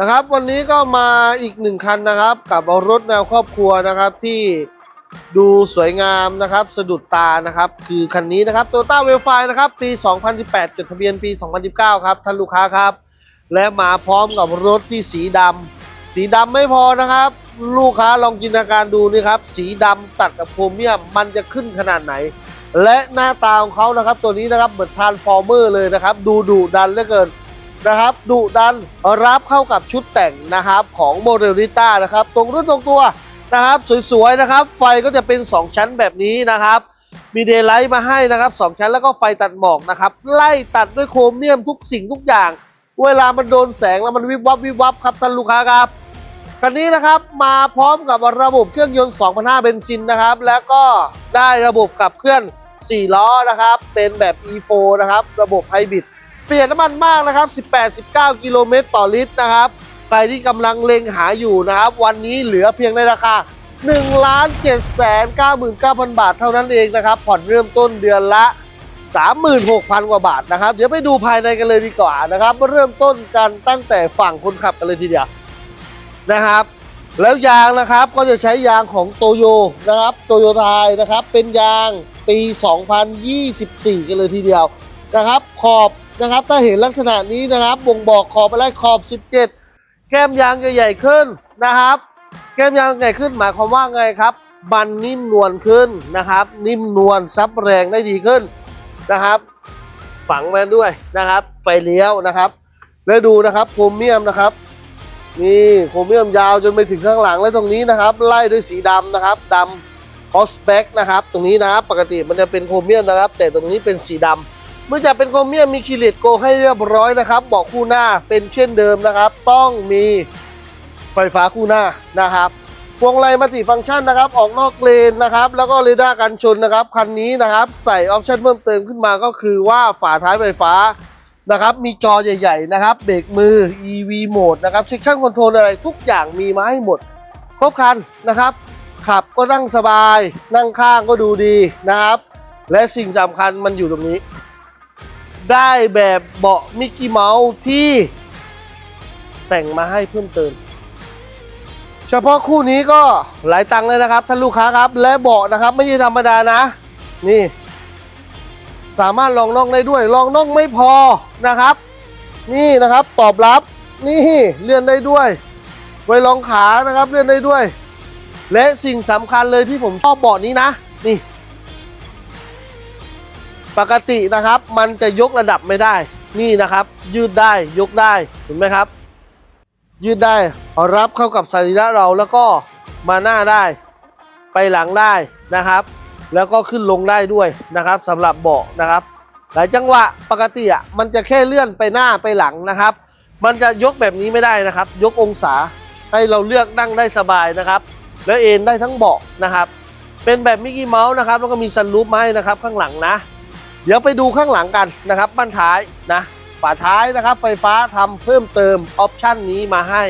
นะครับ วันนี้ก็มาอีกหนึ่งคันนะครับ กับรถแนวครอบครัวนะครับที่ดูสวยงามนะครับ สะดุดตานะครับ คือคันนี้นะครับ Toyota w e l f i นะครับ ปี 2018 จดทะเบียนปี 2019 ครับ ท่านลูกค้าครับ และมาพร้อมกับรถที่สีดำสีดำไม่พอนะครับ ลูกค้าลองจินตนาการดูนี่ครับ สีดำตัดกับโครเมียมมันจะขึ้นขนาดไหน และหน้าตาของเขานะครับ ตัวนี้นะครับเหมือนทรานฟอร์เมอร์เลยนะครับ ดูดุดันเหลือเกิน นะครับดุดันรับเข้ากับชุดแต่งนะครับของโมเดลิต้านะครับ ตรงรุ่นตรงตัวนะครับสวยๆนะครับ ไฟก็จะเป็น 2 ชั้นแบบนี้นะครับ มีเดย์ไลท์มาให้นะครับ 2 ชั้นแล้วก็ไฟตัดหมอกนะครับ ไล่ตัดด้วยโครเมียมทุกสิ่งทุกอย่าง เวลามันโดนแสงแล้วมันวิบวับวิบวับครับท่านลูกค้าครับคันนี้นะครับมาพร้อมกับระบบเครื่องยนต์ 2,500 เบนซินนะครับ แล้วก็ได้ระบบขับเคลื่อน 4 ล้อนะครับ เป็นแบบ E4 นะครับ ระบบไฮบริด เปลี่ยนน้ำมันมากนะครับ 18-19 กิโลเมตรต่อลิตรนะครับ ใครที่กำลังเล็งหาอยู่นะครับ วันนี้เหลือเพียงในราคา1 7 9 9 0 0 0 บาทเท่านั้นเองนะครับ ผ่อนเริ่มต้นเดือนละ 36,000 กว่าบาทนะครับ เดี๋ยวไปดูภายในกันเลยดีกว่านะครับ เริ่มต้นกันตั้งแต่ฝั่งคนขับกันเลยทีเดียวนะครับ แล้วยางนะครับก็จะใช้ยางของโตโยนะครับโตโยไทยนะครับ เป็นยางปี 2024 กันเลยทีเดียวนะครับ ขอบ นะครับ ถ้าเห็นลักษณะนี้นะครับ บ่งบอกขอบอะไรขอบ 17 แก้มยางใหญ่ขึ้นนะครับ แก้มยางใหญ่ขึ้นหมายความว่าไงครับมันนิ่มนวลขึ้นนะครับ นิ่มนวลซับแรงได้ดีขึ้นนะครับ ฝังมาด้วยนะครับ ไฟเลี้ยวนะครับแล้วดูนะครับโครเมียมนะครับนี่โครเมียมยาวจนไปถึงข้างหลังและตรงนี้นะครับ ไล่ด้วยสีดำนะครับดำออสเปกนะครับ ตรงนี้นะปกติมันจะเป็นโครเมียมนะครับ แต่ตรงนี้เป็นสีดำ เมื่อจะเป็นโครเมียมมีคิเลตโกให้เรียบร้อยนะครับบอกคู่หน้าเป็นเช่นเดิมนะครับ ต้องมีไฟฟ้าคู่หน้านะครับพวงไลมัลติฟังก์ชันนะครับ ออกนอกเลนนะครับ แล้วก็เรดาร์กันชนนะครับคันนี้นะครับ ใส่ออปชั่นเพิ่มเติมขึ้นมาก็คือว่าฝาท้ายไฟฟ้านะครับ มีจอใหญ่ ๆ นะครับเบรกมือ EV โหมดนะครับเซ็กชันคอนโทรลอะไรทุกอย่างมีมาให้หมด ครบคันนะครับ ขับก็นั่งสบาย นั่งข้างก็ดูดีนะครับ และสิ่งสำคัญมันอยู่ตรงนี้ ได้แบบเบาะมิกกี้เมาส์ที่แต่งมาให้เพิ่มเติม เฉพาะคู่นี้ก็หลายตังค์เลยนะครับท่านลูกค้าครับ และเบาะนะครับไม่ใช่ธรรมดานะ นี่ สามารถลองน่องได้ด้วย ลองน่องไม่พอนะครับ นี่นะครับตอบรับนี่เลื่อนได้ด้วยไว้รองขานะครับเลื่อนได้ด้วย และสิ่งสำคัญเลยที่ผมชอบเบาะนี้นะ นี่ ปกตินะครับมันจะยกระดับไม่ได้ นี่นะครับ ยืดได้ยกได้เห็นไหมครับ ยืดได้รับเข้ากับสรีระเราแล้วก็มาหน้าได้ ไปหลังได้นะครับ แล้วก็ขึ้นลงได้ด้วยนะครับสำหรับเบาะนะครับ หลายจังหวะปกติอะมันจะแค่เลื่อนไปหน้าไปหลังนะครับ มันจะยกแบบนี้ไม่ได้นะครับ ยกองศาให้เราเลือกนั่งได้สบายนะครับ และเอนได้ทั้งเบาะนะครับ เป็นแบบมิกกี้เมาส์นะครับแล้วก็มีซันรูฟมาให้นะครับข้างหลังนะ เดี๋ยวไปดูข้างหลังกันนะครับบ้านท้ายนะฝาท้ายนะครับ ไฟฟ้าทำเพิ่มเติมออปชันนี้มาให้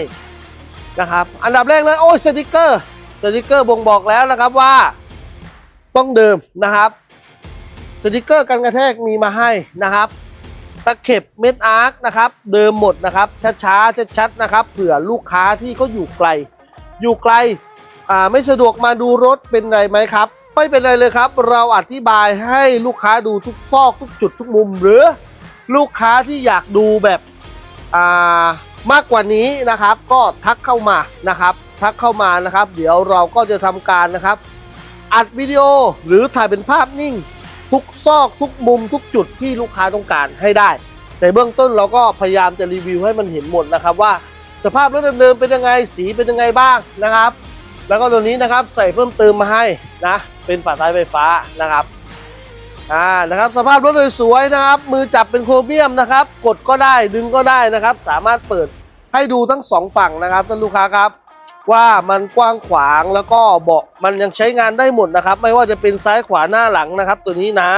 นะครับ อันดับแรกเลยโอ้ยสติกเกอร์สติกเกอร์บ่งบอกแล้วนะครับว่า ต้องเดิมนะครับสติกเกอร์กันกระแทกมีมาให้นะครับตะเข็บเม็ดอาร์คนะครับเดิมหมดนะครับช้าๆชัดๆนะครับเผื่อลูกค้าที่เขาอยู่ไกล อยู่ไกลอ่าไม่สะดวกมาดูรถเป็นไรไหมครับ ไม่เป็นไรเลยครับ เราอธิบายให้ลูกค้าดูทุกซอกทุกจุดทุกมุม หรือลูกค้าที่อยากดูแบบอ่ามากกว่านี้นะครับ ก็ทักเข้ามานะครับ ทักเข้ามานะครับ เดี๋ยวเราก็จะทำการนะครับ อัดวิดีโอหรือถ่ายเป็นภาพนิ่ง ทุกซอกทุกมุม ทุกจุดที่ลูกค้าต้องการให้ได้แต่เบื้องต้นเราก็พยายามจะรีวิวให้มันเห็นหมดนะครับว่าสภาพรถเดิมๆเป็นยังไงสีเป็นยังไงบ้างนะครับ แล้วก็ตัวนี้นะครับใส่เพิ่มเติมมาให้ นะ เป็นฝาท้ายไฟฟ้านะครับอ่านะครับสภาพรถสวยๆนะครับ มือจับเป็นโครเมียมนะครับ กดก็ได้ดึงก็ได้นะครับ สามารถเปิดให้ดูทั้งสองฝั่งนะครับท่านลูกค้าครับว่ามันกว้างขวางแล้วก็เบาะมันยังใช้งานได้หมดนะครับ ไม่ว่าจะเป็นซ้ายขวาหน้าหลังนะครับ ตัวนี้นะ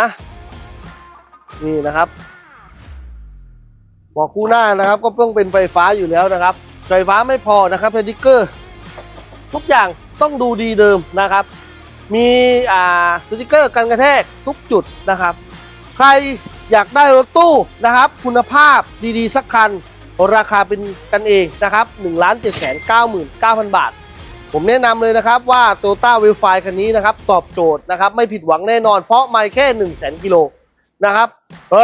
นี่นะครับเบาะคู่หน้านะครับ ก็ต้องเป็นไฟฟ้าอยู่แล้วนะครับ ไฟฟ้าไม่พอนะครับเพดิเกอร์ ทุกอย่างต้องดูดีเดิมนะครับ มีอ่าสติกเกอร์กันกระแทกทุกจุดนะครับ ใครอยากได้รถตู้นะครับ คุณภาพดีๆ สักคัน ราคาเป็นกันเองนะครับ1ล้าน7 9 9 0 0 0 บาท ผมแนะนำเลยนะครับว่า t o y o t a w i l f i คันนี้นะครับ ตอบโจทย์นะครับ ไม่ผิดหวังแน่นอน เพราะไม่แค่ 1 0 0 0 0แกิโลนะครับ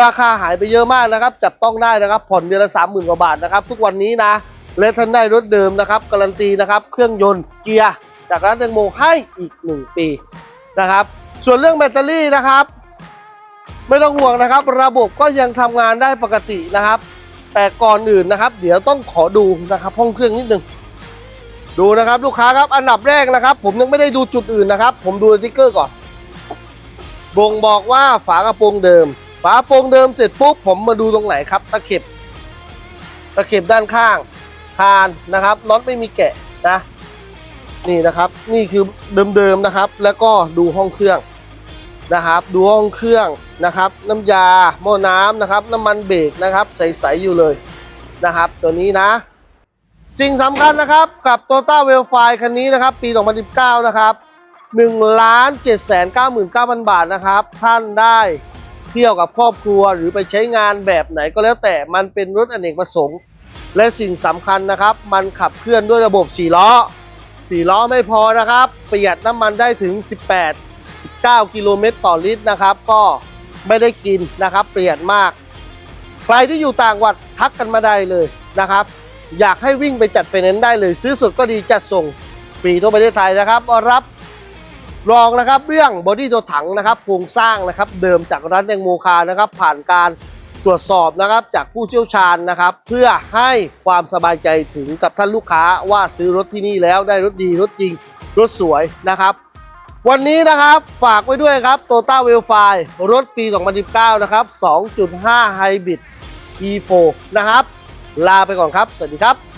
ราคาหายไปเยอะมากนะครับ จับต้องได้นะครับ ผ่อนเดือนละ 30,000 กว่าบาทนะครับ ทุกวันนี้นะและท่านได้รถเดิมนะครับ การันตีนะครับ เครื่องยนต์เกียร์ จากร้านแตงโมให้อีก 1 ปีนะครับ ส่วนเรื่องแบตเตอรี่นะครับ ไม่ต้องห่วงนะครับ ระบบก็ยังทำงานได้ปกตินะครับ แต่ก่อนอื่นนะครับ เดี๋ยวต้องขอดูนะครับ ห้องเครื่องนิดนึงดูนะครับลูกค้าครับอันดับแรกนะครับ ผมยังไม่ได้ดูจุดอื่นนะครับ ผมดูสติ๊กเกอร์ก่อนบ่งบอกว่าฝากระโปรงเดิม ฝากระโปรงเดิมเสร็จปุ๊บผมมาดูตรงไหนครับตะเข็บตะเข็บด้านข้างคานนะครับน็อตไม่มีแกะนะ นี่นะครับ นี่คือเดิมๆนะครับ แล้วก็ดูห้องเครื่องนะครับ ดูห้องเครื่องนะครับ น้ำยาหม้อน้ำนะครับ น้ำมันเบรกนะครับ ใสๆอยู่เลยนะครับ ตัวนี้นะ สิ่งสำคัญนะครับกับ Toyota w e l f i คันนี้นะครับ ปี 2019 นะครับ1ล้าน799,000 บาทนะครับ ท่านได้เที่ยวกับครอบครัวหรือไปใช้งานแบบไหนก็แล้วแต่มันเป็นรถอเนกประสงค์ และสิ่งสำคัญนะครับ มันขับเคลื่อนด้วยระบบ4ล้อ 4ล้อไม่พอนะครับ ประหยัดน้ำมันได้ถึง 18 19 กิโลเมตรต่อลิตรนะครับ ก็ไม่ได้กินนะครับ ประหยัดมาก ใครที่อยู่ต่างวัดทักกันมาได้เลยนะครับ อยากให้วิ่งไปจัดไฟแนนซ์ได้เลย ซื้อสดก็ดีจัดส่งฟรีทั่วประเทศไทยนะครับรับรองนะครับเรื่องบอดี้ตัวถังนะครับโครงสร้างนะครับ เดิมจากร้านแตงโมคานะครับ ผ่านการ ตรวจสอบนะครับจากผู้เชี่ยวชาญนะครับ เพื่อให้ความสบายใจถึงกับท่านลูกค้าว่าซื้อรถที่นี่แล้วได้รถดีรถจริง รถสวยนะครับ วันนี้นะครับฝากไว้ด้วยครับ Toyota w e l f i รถปี 2019 นะครับ 2.5 Hybrid E4 นะครับ ลาไปก่อนครับ สวัสดีครับ